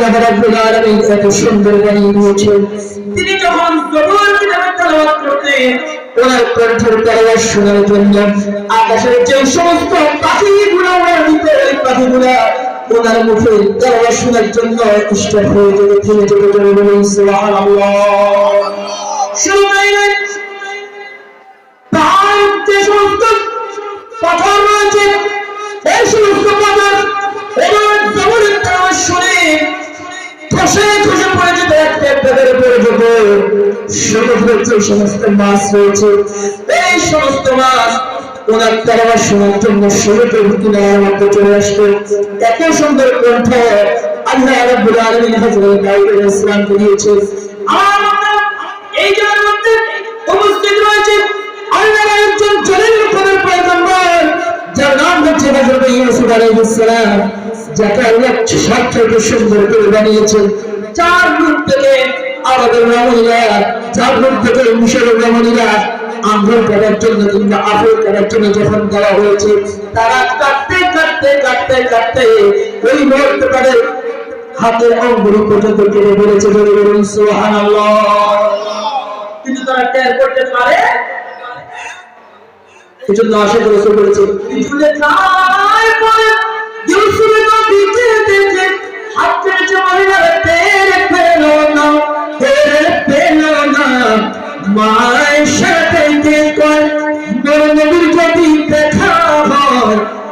আল্লাহ রাব্বুল আলামিন এত সুন্দর বানিয়ে দিয়েছেন। তিনি যখন জবর কিতাবে তেলাওয়াত করতেন ওনার কণ্ঠের তেলাওয়াত শোনার জন্য আকাশের যে সমস্ত পাখিগুলো ওনার ভিতরে ওই পাখিগুলা ওনার মুখে তেলাওয়াত শোনার জন্য হয়ে যেতে থেমে যেতে চলে বলুন সুবহানাল্লাহ। শুরু করলেন তার যে সমস্ত পাথর রয়েছে এই সমস্ত পাথর করে পড়ে যেত সমুদ্র যে সমস্ত মাছ রয়েছে। এই সমস্ত মাছ ওনার তেলাওয়াত শোনার জন্য সমুদ্রের মধ্যে চলে আসতো এত সুন্দর যাকে আল্লাহ সুন্দর করে বানিয়েছেন। চার রূপ থেকে আমাদের রমণীরা চার থেকে মিশরের রমণীরা আঙ্গুল করার জন্য কিংবা আফেল করার জন্য যখন দেওয়া হয়েছে, তারা কাটতে কাটতে কাটতে কাটতে ওই মুহূর্তে তাদের হাতের অঙ্গুলি পর্যন্ত কেটে বলেছে বলে বলুন সোহান কিন্তু তারা টের করতে পারে? এজন্য আশা করে শুরু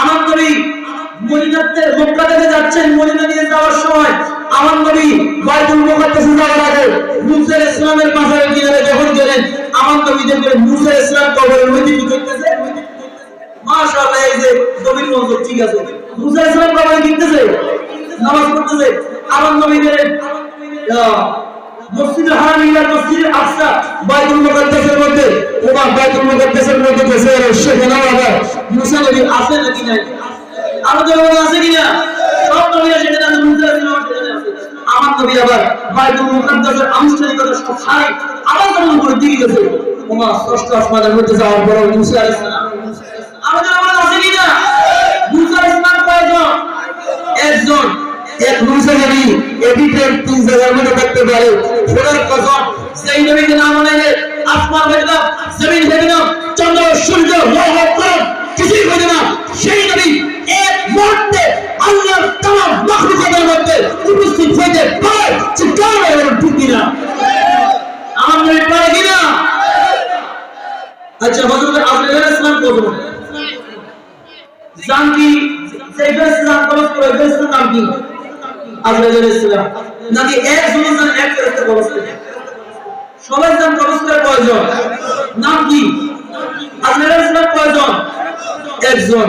আমার নবী মদিনাতে মক্কা থেকে যাচ্ছেন, মদিনা দিয়ে যাওয়ার সময় আমার নবী বাইতুল মুকাদ্দাসে যাওয়ার আগে মুসা ইসলামের কিনারে যখন গেলেন, আমার নবী দেখলেন মুসা ইসলাম কবরের মধ্যে কি করতেছে। মাশাআল্লাহ, এই যে মঞ্জুর ঠিক আছে। মুসা ইসলাম কবরে গিয়েছে নামাজ পড়তেছে। আমার নবী গেলেন মসজিদে হারাম মসজিদে আকসা, বাইতুল মুকাদ্দাসের মধ্যে। ওমর বাইতুল মুকাদ্দাসের মধ্যে গেছে সেখানে মুসা নবী আছে নাকি নাই? আছে সব মুসা নবী আমার নবী আবার আনুষ্ঠানিকতা সব ছাড়াই আবার গেছে। ওমর ষষ্ঠ আসমানের মধ্যে যাওয়ার পর মুসা আলাইহিস মুসা কয়জন? একজন। এক মুসা নবী এডিটের তিন জায়গার মধ্যে থাকতে পারে। সেই নবীকে নাম আনাইলে আসমান গেল জমিন গেল চন্দ্র, সূর্য লৌহ সেই নবী এক মুহূর্তে আল্লাহর তামাম মাখলুকাতের মধ্যে উপস্থিত হইতে পারে চিৎকার করে ঠিক কিনা? আমার নবী পারে কিনা? আচ্ছা হযরত আব্দুল্লাহ ইসলাম কত জানকি সেই ইসলাম কবজ করে ইসলাম নাম কি? আব্দুল্লাহ ইসলাম। নাকি এক জনজন এক ফেরেশতা কবজ সবাই নাম কবজ করে কয়জন? নাম কি? আব্দুল্লাহ ইসলাম কয়জন? একজন।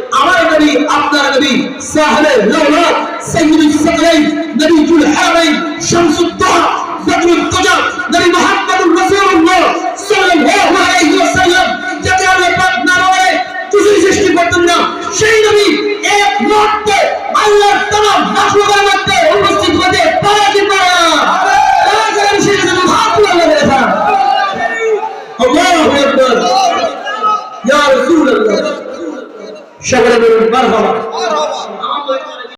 আমার নবী আপনার নবী সাহলে লাউলা সাইয়্যিদুস সাকলাইন নবীউল হারামাইন শামসুদ্দোহা সকলে বলুন মারহাবা